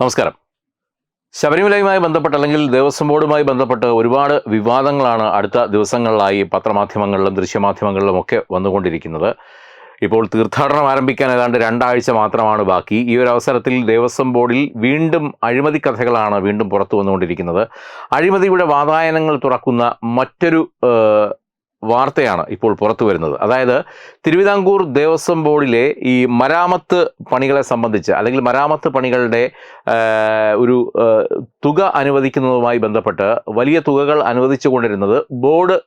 നമസ്കാരം. ശബരിമലയുമായി ബന്ധപ്പെട്ട് അല്ലെങ്കിൽ ദേവസ്വം ബോർഡുമായി ബന്ധപ്പെട്ട് ഒരുപാട് വിവാദങ്ങളാണ് അടുത്ത ദിവസങ്ങളിലായി പത്രമാധ്യമങ്ങളിലും ദൃശ്യമാധ്യമങ്ങളിലും ഒക്കെ വന്നുകൊണ്ടിരിക്കുന്നത്. ഇപ്പോൾ തീർത്ഥാടനം ആരംഭിക്കാൻ ഏതാണ്ട് രണ്ടാഴ്ച മാത്രമാണ് ബാക്കി. ഈ ഒരു അവസരത്തിൽ ദേവസ്വം ബോർഡിൽ വീണ്ടും അഴിമതി കഥകളാണ് വീണ്ടും പുറത്തു വന്നുകൊണ്ടിരിക്കുന്നത്. അഴിമതിയുടെ വാതായനങ്ങൾ തുറക്കുന്ന മറ്റൊരു വാർത്തയാണ് ഇപ്പോൾ പുറത്തു വരുന്നത്. അതായത് തിരുവിതാംകൂർ ദേവസ്വം ബോർഡിലെ ഈ മരാമത്ത് പണികളെ സംബന്ധിച്ച് അല്ലെങ്കിൽ മരാമത്ത് പണികളുടെ ഒരു തുക അനുവദിക്കുന്നതുമായി ബന്ധപ്പെട്ട് വലിയ തുകകൾ അനുവദിച്ചു കൊണ്ടിരുന്നത് ബോർഡ്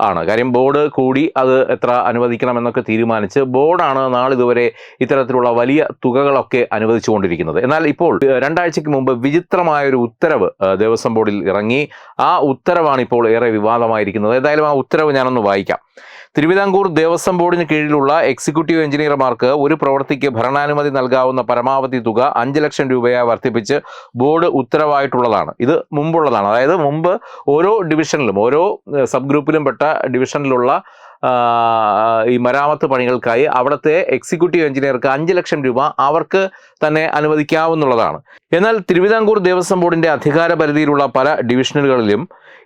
ആണ്. കാര്യം ബോർഡ് കൂടി അത് എത്ര അനുവദിക്കണം എന്നൊക്കെ തീരുമാനിച്ച് ബോർഡാണ് നാളിതുവരെ ഇത്തരത്തിലുള്ള വലിയ തുകകളൊക്കെ അനുവദിച്ചുകൊണ്ടിരിക്കുന്നത്. എന്നാൽ ഇപ്പോൾ രണ്ടാഴ്ചയ്ക്ക് മുമ്പ് വിചിത്രമായ ഒരു ഉത്തരവ് ദേവസ്വം ബോർഡിൽ ഇറങ്ങി. ആ ഉത്തരവാണ് ഇപ്പോൾ ഏറെ വിവാദമായിരിക്കുന്നത്. ഏതായാലും ആ ഉത്തരവ് ഞാനൊന്ന് വായിക്കാം. തിരുവിതാംകൂർ ദേവസ്വം ബോർഡിന് കീഴിലുള്ള എക്സിക്യൂട്ടീവ് എഞ്ചിനീയർമാർക്ക് ഒരു പ്രവൃത്തിക്ക് ഭരണാനുമതി നൽകാവുന്ന പരമാവധി തുക അഞ്ച് ലക്ഷം രൂപയായി വർദ്ധിപ്പിച്ച് ബോർഡ് ഉത്തരവായിട്ടുള്ളതാണ്. ഇത് മുമ്പുള്ളതാണ്. അതായത് മുമ്പ് ഓരോ ഡിവിഷനിലും ഓരോ സബ് ഗ്രൂപ്പിലും പെട്ട ഡിവിഷനിലുള്ള ഈ മരാമത്ത് പണികൾക്കായി അവിടുത്തെ എക്സിക്യൂട്ടീവ് എഞ്ചിനീയർക്ക് അഞ്ച് ലക്ഷം രൂപ അവർക്ക് തന്നെ അനുവദിക്കാവുന്നതാണ് എന്നാൽ തിരുവിതാംകൂർ ദേവസ്വം ബോർഡിന്റെ അധികാര പരിധിയിലുള്ള പല ഡിവിഷനുകളിലും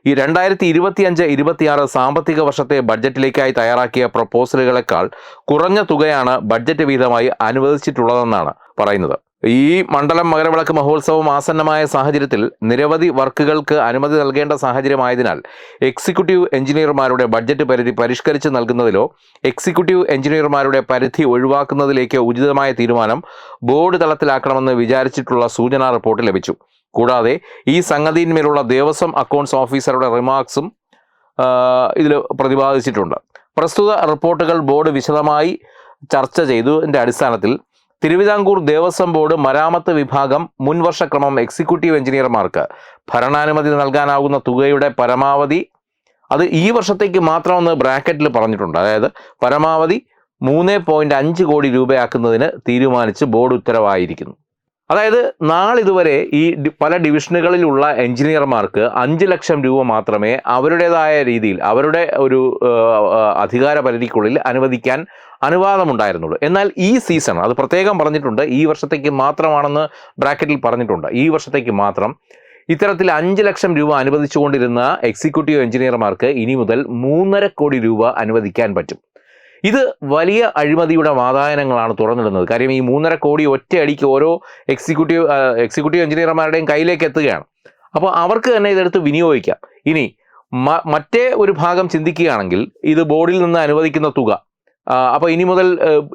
ഈ രണ്ടായിരത്തി ഇരുപത്തിയഞ്ച് ഇരുപത്തിയാറ് സാമ്പത്തിക വർഷത്തെ ബഡ്ജറ്റിലേക്കായി തയ്യാറാക്കിയ പ്രപ്പോസലുകളെക്കാൾ കുറഞ്ഞ തുകയാണ് ബഡ്ജറ്റ് വീതമായി അനുവദിച്ചിട്ടുള്ളതെന്നാണ് പറയുന്നത്. ഈ മണ്ഡലം മകരവിളക്ക് മഹോത്സവം ആസന്നമായ സാഹചര്യത്തിൽ നിരവധി വർക്കുകൾക്ക് അനുമതി നൽകേണ്ട സാഹചര്യമായതിനാൽ എക്സിക്യൂട്ടീവ് എഞ്ചിനീയർമാരുടെ ബഡ്ജറ്റ് പരിധി പരിഷ്കരിച്ച് നൽകുന്നതിലോ എക്സിക്യൂട്ടീവ് എഞ്ചിനീയർമാരുടെ പരിധി ഒഴിവാക്കുന്നതിലേക്ക് ഉചിതമായ തീരുമാനം ബോർഡ് തലത്തിലാക്കണമെന്ന് വിചാരിച്ചിട്ടുള്ള സൂചനാ റിപ്പോർട്ട് ലഭിച്ചു. കൂടാതെ ഈ സംഗതിയിന്മേലുള്ള ദേവസ്വം അക്കൗണ്ട്സ് ഓഫീസറുടെ റിമാർക്സും ഇതിൽ പ്രതിപാദിച്ചിട്ടുണ്ട്. പ്രസ്തുത റിപ്പോർട്ടുകൾ ബോർഡ് വിശദമായി ചർച്ച ചെയ്തതിന്റെ അടിസ്ഥാനത്തിൽ തിരുവിതാംകൂർ ദേവസ്വം ബോർഡ് മരാമത്ത് വിഭാഗം മുൻവർഷക്രമം എക്സിക്യൂട്ടീവ് എഞ്ചിനീയർമാർക്ക് ഭരണാനുമതി നൽകാനാകുന്ന തുകയുടെ പരമാവധി അത് ഈ വർഷത്തേക്ക് മാത്രമെന്ന് ബ്രാക്കറ്റിൽ പറഞ്ഞിട്ടുണ്ട്. അതായത് പരമാവധി മൂന്ന് പോയിന്റ് അഞ്ച് കോടി രൂപയാക്കുന്നതിന് തീരുമാനിച്ച് ബോർഡ് ഉത്തരവായിരിക്കുന്നു. അതായത് നാളിതുവരെ ഈ പല ഡിവിഷനുകളിലുള്ള എഞ്ചിനീയർമാർക്ക് അഞ്ച് ലക്ഷം രൂപ മാത്രമേ അവരുടേതായ രീതിയിൽ അവരുടെ ഒരു അധികാര പരിധിക്കുള്ളിൽ അനുവദിക്കാൻ അനുവാദമുണ്ടായിരുന്നുള്ളൂ. എന്നാൽ ഈ സീസൺ അത് പ്രത്യേകം പറഞ്ഞിട്ടുണ്ട് ഈ വർഷത്തേക്ക് മാത്രമാണെന്ന് ബ്രാക്കറ്റിൽ പറഞ്ഞിട്ടുണ്ട്. ഈ വർഷത്തേക്ക് മാത്രം ഇത്തരത്തിൽ അഞ്ച് ലക്ഷം രൂപ അനുവദിച്ചുകൊണ്ടിരുന്ന എക്സിക്യൂട്ടീവ് എഞ്ചിനീയർമാർക്ക് ഇനി മുതൽ മൂന്നര കോടി രൂപ അനുവദിക്കാൻ പറ്റും. ഇത് വലിയ അഴിമതിയുടെ വാതായനങ്ങളാണ് തുറന്നിടുന്നത്. കാര്യം ഈ മൂന്നര കോടി ഒറ്റയടിക്ക് ഓരോ എക്സിക്യൂട്ടീവ് എക്സിക്യൂട്ടീവ് എഞ്ചിനീയർമാരുടെയും കയ്യിലേക്ക് എത്തുകയാണ്. അപ്പോൾ അവർക്ക് തന്നെ ഇതെടുത്ത് വിനിയോഗിക്കാം. ഇനി മറ്റേ ഒരു ഭാഗം ചിന്തിക്കുകയാണെങ്കിൽ ഇത് ബോർഡിൽ നിന്ന് അനുവദിക്കുന്ന തുക. അപ്പോൾ ഇനി മുതൽ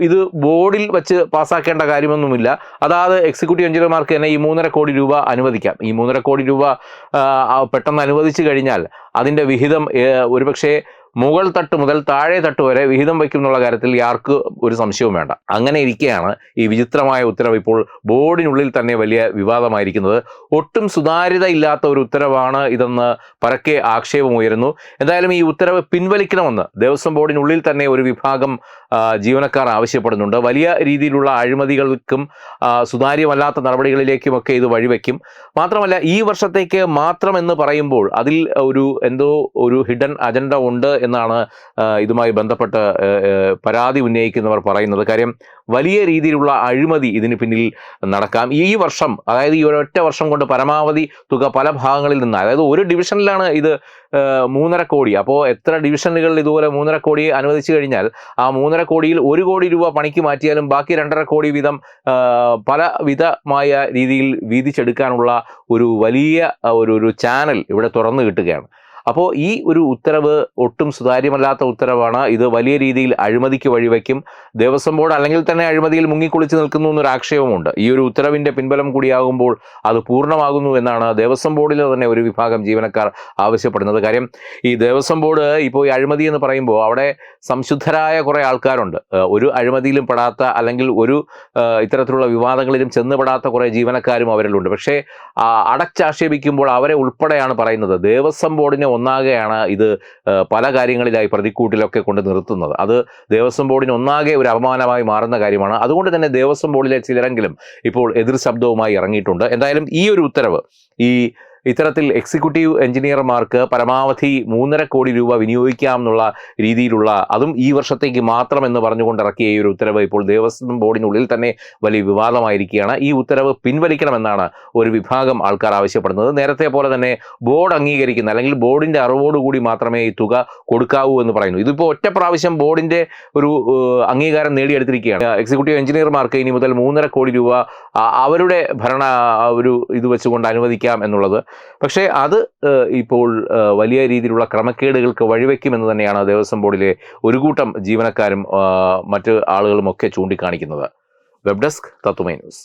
ഇത് ബോർഡിൽ വെച്ച് പാസ്സാക്കേണ്ട കാര്യമൊന്നുമില്ല. അതാത് എക്സിക്യൂട്ടീവ് എഞ്ചിനീയർമാർക്ക് തന്നെ ഈ മൂന്നര കോടി രൂപ അനുവദിക്കാം. ഈ മൂന്നര കോടി രൂപ പെട്ടെന്ന് അനുവദിച്ചു കഴിഞ്ഞാൽ അതിന്റെ വിഹിതം ഒരുപക്ഷേ മുകൾ തട്ട് മുതൽ താഴെ തട്ട് വരെ വിഹിതം വയ്ക്കും എന്നുള്ള കാര്യത്തിൽ യാർക്ക് ഒരു സംശയവും വേണ്ട. അങ്ങനെ ഇരിക്കെയാണ് ഈ വിചിത്രമായ ഉത്തരവ് ഇപ്പോൾ ബോർഡിനുള്ളിൽ തന്നെ വലിയ വിവാദമായിരിക്കുന്നത്. ഒട്ടും സുതാര്യത ഇല്ലാത്ത ഒരു ഉത്തരവാണ് ഇതെന്ന് പരക്കെ ആക്ഷേപമുയരുന്നു എന്തായാലും ഈ ഉത്തരവ് പിൻവലിക്കണമെന്ന് ദേവസ്വം ബോർഡിനുള്ളിൽ തന്നെ ഒരു വിഭാഗം ജീവനക്കാർ ആവശ്യപ്പെടുന്നുണ്ട്. വലിയ രീതിയിലുള്ള അഴിമതികൾക്കും സുതാര്യമല്ലാത്ത നടപടികളിലേക്കുമൊക്കെ ഇത് വഴിവെക്കും. മാത്രമല്ല ഈ വർഷത്തേക്ക് മാത്രം എന്ന് പറയുമ്പോൾ അതിൽ ഒരു എന്തോ ഒരു ഹിഡൻ അജണ്ട ഉണ്ട് എന്നാണ് ഇതുമായി ബന്ധപ്പെട്ട് പരാതി ഉന്നയിക്കുന്നവർ പറയുന്നത്. കാര്യം വലിയ രീതിയിലുള്ള അഴിമതി ഇതിന് പിന്നിൽ നടക്കാം. ഈ വർഷം അതായത് ഈ ഒരൊറ്റ വർഷം കൊണ്ട് പരമാവധി തുക പല ഭാഗങ്ങളിൽ നിന്ന് അതായത് ഒരു ഡിവിഷനിലാണ് ഇത് മൂന്നര കോടി. അപ്പോൾ എത്ര ഡിവിഷനുകളിൽ ഇതുപോലെ മൂന്നര കോടി അനുവദിച്ചു കഴിഞ്ഞാൽ ആ മൂന്നര കോടിയിൽ ഒരു കോടി രൂപ പണിക്ക് മാറ്റിയാലും ബാക്കി രണ്ടര കോടി വീതം പലവിധമായ പല വിധമായ രീതിയിൽ വീതിച്ചെടുക്കാനുള്ള ഒരു വലിയ ഒരു ഒരു ചാനൽ ഇവിടെ തുറന്നു കിട്ടുകയാണ്. അപ്പോൾ ഈ ഒരു ഉത്തരവ് ഒട്ടും സുതാര്യമല്ലാത്ത ഉത്തരവാണ്. ഇത് വലിയ രീതിയിൽ അഴിമതിക്ക് വഴിവെക്കും. ദേവസ്വം ബോർഡ് അല്ലെങ്കിൽ തന്നെ അഴിമതിയിൽ മുങ്ങിക്കുളിച്ച് നിൽക്കുന്നു എന്നൊരു ആക്ഷേപമുണ്ട്. ഈ ഒരു ഉത്തരവിന്റെ പിൻബലം കൂടിയാകുമ്പോൾ അത് പൂർണമാകുന്നു എന്നാണ് ദേവസ്വം ബോർഡിലെ തന്നെ ഒരു വിഭാഗം ജീവനക്കാർ ആവശ്യപ്പെടുന്നത്. കാര്യം ഈ ദേവസ്വം ബോർഡ് ഇപ്പോൾ ഈ അഴിമതി എന്ന് പറയുമ്പോൾ അവിടെ സംശുദ്ധരായ കുറേ ആൾക്കാരുണ്ട്. ഒരു അഴിമതിയിലും പെടാത്ത അല്ലെങ്കിൽ ഒരു ഇത്തരത്തിലുള്ള വിവാദങ്ങളിലും ചെന്നുപെടാത്ത കുറേ ജീവനക്കാരും അവരിലുണ്ട്. പക്ഷേ അടച്ചാക്ഷേപിക്കുമ്പോൾ അവരെ ഉൾപ്പെടെയാണ് പറയുന്നത്. ദേവസ്വം ബോർഡിനെ ഒന്നാകെയാണ് ഇത് പല കാര്യങ്ങളിലായി പ്രതിക്കൂട്ടിലൊക്കെ കൊണ്ട് നിർത്തുന്നത്. അത് ദേവസ്വം ബോർഡിന് ഒന്നാകെ ഒരു അപമാനമായി മാറുന്ന കാര്യമാണ്. അതുകൊണ്ട് തന്നെ ദേവസ്വം ബോർഡിലെ ചിലരെങ്കിലും ഇപ്പോൾ എതിർ ശബ്ദവുമായി ഇറങ്ങിയിട്ടുണ്ട്. എന്തായാലും ഈ ഒരു ഉത്തരവ് ഈ ഇത്തരത്തിൽ എക്സിക്യൂട്ടീവ് എഞ്ചിനീയർമാർക്ക് പരമാവധി മൂന്നര കോടി രൂപ വിനിയോഗിക്കാം എന്നുള്ള രീതിയിലുള്ള അതും ഈ വർഷത്തേക്ക് മാത്രം എന്ന് പറഞ്ഞുകൊണ്ട് ഇറക്കിയ ഈ ഒരു ഉത്തരവ് ഇപ്പോൾ ദേവസ്വം ബോർഡിനുള്ളിൽ തന്നെ വലിയ വിവാദമായിരിക്കുകയാണ്. ഈ ഉത്തരവ് പിൻവലിക്കണമെന്നാണ് ഒരു വിഭാഗം ആൾക്കാർ ആവശ്യപ്പെടുന്നത്. നേരത്തെ പോലെ തന്നെ ബോർഡ് അംഗീകരിക്കുന്ന അല്ലെങ്കിൽ ബോർഡിന്റെ അറിവോടുകൂടി മാത്രമേ ഈ തുക കൊടുക്കാവൂ എന്ന് പറയുന്നു. ഇതിപ്പോൾ ഒറ്റ പ്രാവശ്യം ബോർഡിന്റെ ഒരു അംഗീകാരം നേടിയെടുത്തിരിക്കുകയാണ്. എക്സിക്യൂട്ടീവ് എഞ്ചിനീയർമാർക്ക് ഇനി മുതൽ മൂന്നര കോടി രൂപ അവരുടെ ഭരണ ഒരു ഇത് വെച്ചുകൊണ്ട് അനുവദിക്കാം എന്നുള്ളത് പക്ഷേ അത് ഇപ്പോൾ വലിയ രീതിയിലുള്ള ക്രമക്കേടുകൾക്ക് വഴിവെക്കുമെന്ന് തന്നെയാണ് ദേവസ്വം ബോർഡിലെ ഒരു കൂട്ടം ജീവനക്കാരും മറ്റ് ആളുകളും ഒക്കെ ചൂണ്ടിക്കാണിക്കുന്നത്. വെബ് ഡെസ്ക് തത്തുമൈ ന്യൂസ്.